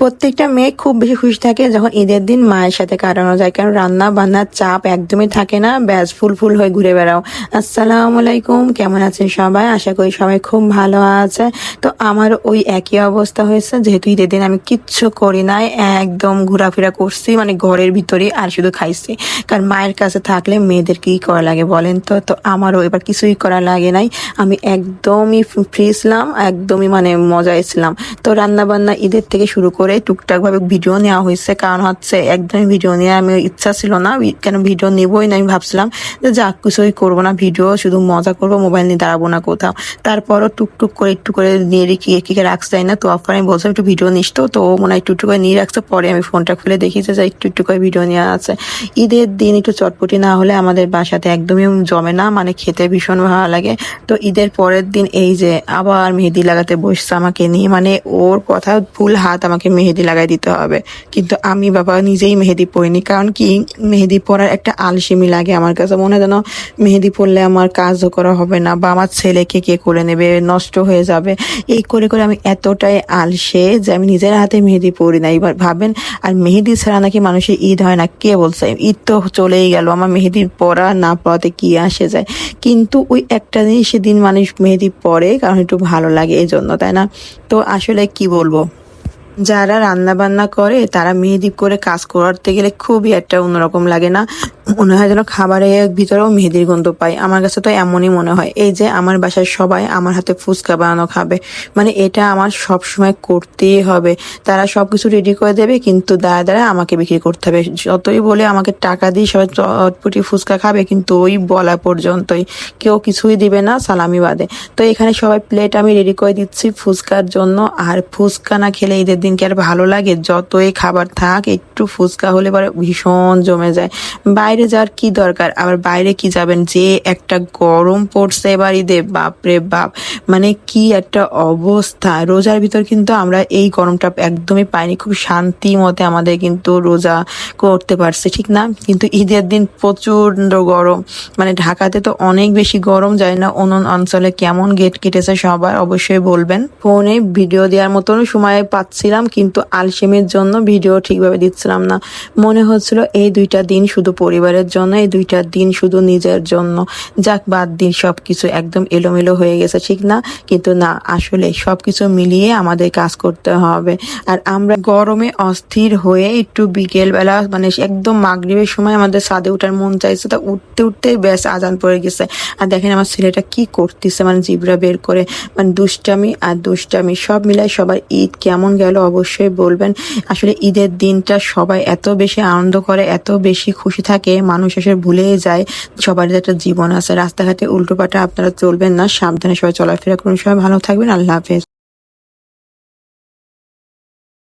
প্রত্যেকটা মেয়ে খুব বেশি খুশি থাকে যখন ঈদের দিন মায়ের সাথে কাটানো যায়। কারণ রান্না বান্নার চাপ একদমই থাকে না। ব্যাস, ফুল ফুল হয়ে ঘুরে বেড়াও। আসসালামু আলাইকুম, কেমন আছেন সবাই? আশা করি সবাই খুব ভালো আছে। তো আমার ওই একই অবস্থা হয়েছে, যেহেতু ঈদের দিন আমি কিচ্ছু করি নাই, একদম ঘোরাফেরা করছি মানে ঘরের ভিতরে আর শুধু খাইছি। কারণ মায়ের কাছে থাকলে মেয়েদের কি করা লাগে বলেন তো? তো আমারও এবার কিছুই করা লাগে নাই। আমি একদমই ফ্রি ছিলাম, একদমই মানে মজায় ছিলাম। তো রান্না বান্না ঈদের থেকে শুরু করে টুকটাক ভাবে ভিডিও নেওয়া হয়েছে। কারণ হচ্ছে একদমই ভিডিও নিয়ে আমি ইচ্ছা ছিল না। কেন ভিডিও নেবই না আমি ভাবছিলাম যে যা কিছুই করব না ভিডিও শুধু মজা করব মোবাইল নিয়ে দাঁড়াবো না কোথাও। তারপরও টুকটুক করে একটু করে নিয়ে রেখে একে চাই না। তো অফার আমি বলছিলাম একটু ভিডিও নিস তো। তো মনে হয় একটু একটু করে নিয়ে রাখছে। পরে আমি ফোনটা খুলে দেখি যে একটু একটু করে ভিডিও নেওয়া আছে। ঈদের দিন একটু চটপটি না হলে আমাদের বাসাতে একদমই জমে না। মানে খেতে ভীষণ ভালো লাগে। তো ঈদের পরের দিন এই যে আবার মেহেদি লাগাতে বসছে আমাকে নিয়ে। মানে ওর কথা ফুল হাত আমাকে মেহেদি লাগাই দিতে হবে। কিন্তু আমি বাবা নিজেই মেহেদি পরিনি, কারণ কি, মেহেদি পরার একটা আলসেমি লাগে আমার কাছে। মনে যেন মেহেদি পরলে আমার কাজও করা হবে না, বা আমার ছেলেকে কে করে নেবে, নষ্ট হয়ে যাবে। এই করে করে আমি এতটাই আলসে যে আমি নিজের হাতে মেহেদি পরি না। এবার ভাবেন, আর মেহেদি ছাড়া নাকি মানুষের ঈদ হয় না, কে বলছে? ঈদ তো চলেই গেল, আমার মেহেদি পরা না পরাতে কি আসে যায়? কিন্তু ওই একটা দিন সেদিন মানুষ মেহেদি পরে, কারণ একটু ভালো লাগে এই জন্য তাই না? তো আসলে কি বলব? যারা রান্না বান্না করে, তারা মেহেদি করে কাজ করতে গেলে খুবই একটা অন্যরকম লাগে না। মনে হয় যেন খাবারের ভিতরেও মেহেদির গন্ধ পাই। আমার কাছে তো এমনই মনে হয়। এই যে আমার বাসায় সবাই আমার হাতে ফুচকা বানানো খাবে। মানে এটা আমার সব সময় করতেই হবে। তারা সব কিছু রেডি করে দেবে, কিন্তু দাঁড়া দাঁড়া আমাকে বিক্রি করতে হবে। যতই বলে আমাকে টাকা দিয়ে সবাই চটপটি ফুচকা খাবে, কিন্তু ওই বলা পর্যন্তই। কেউ কিছুই দিবে না, সালামি বাদে। তো এখানে সবাই প্লেট আমি রেডি করে দিচ্ছি ফুচকার জন্য। আর ফুচকা না খেলে ঈদের কি আর ভালো লাগে, যতই খাবার থাক, একটু ফুচকা হলে পরে ভীষণ জমে যায়। বাইরে যাওয়ার কি দরকার? আবার বাইরে কি যাবেন? যে একটা গরম পড়ছে এবার ঈদে বাপরে বাপ! মানে কি একটা অবস্থা। রোজার ভিতর কিন্তু আমরা এই গরমটা একদমই পাইনি। খুব শান্তি মতে আমাদের কিন্তু রোজা করতে পারছে, ঠিক না? কিন্তু ঈদের দিন প্রচণ্ড গরম। মানে ঢাকাতে তো অনেক বেশি গরম যায় না অন্য অঞ্চলে কেমন গেট কেটেছে সবার অবশ্যই বলবেন। ফোনে ভিডিও দেওয়ার মতন সময় পাচ্ছিলাম কিন্তু আলসেমির জন্য ভিডিও ঠিকভাবে দিচ্ছিলাম না। মনে হচ্ছিল এই দুইটা দিন শুধু পরিবারের জন্য, এই দুইটা দিন শুধু নিজের জন্য। যাক, বাদ দিন, সবকিছু একদম এলোমেলো হয়ে গেছে, ঠিক না? কিন্তু না, আসলে সবকিছু মিলিয়ে আমাদের কাজ করতে হবে। আর আমরা গরমে অস্থির হয়ে একটু বিকেলবেলা মানে একদম মাগরিবের সময় আমাদের ছাদে ওঠার মন চাইছে, তা উঠতে উঠতে ব্যাস আজান পড়ে গেছে। আর দেখেন আমার ছেলেটা কি করতেছে মানে জিবরা বের করে। মানে দুষ্টামি আর দুষ্টামি, সব মিলাই সবার ঈদ কেমন গেল অবশ্যই বলবেন। আসলে ঈদের দিনটা সবাই এত বেশি আনন্দ করে, এত বেশি খুশি থাকে, মানুষ এসে ভুলেই যায়। সবার একটা জীবন আছে। রাস্তাঘাটে উল্টোপাটা আপনারা চলবেন না, সাবধানে সবাই চলাফেরা করুন। সবাই ভালো থাকবেন। আল্লাহ হাফেজ।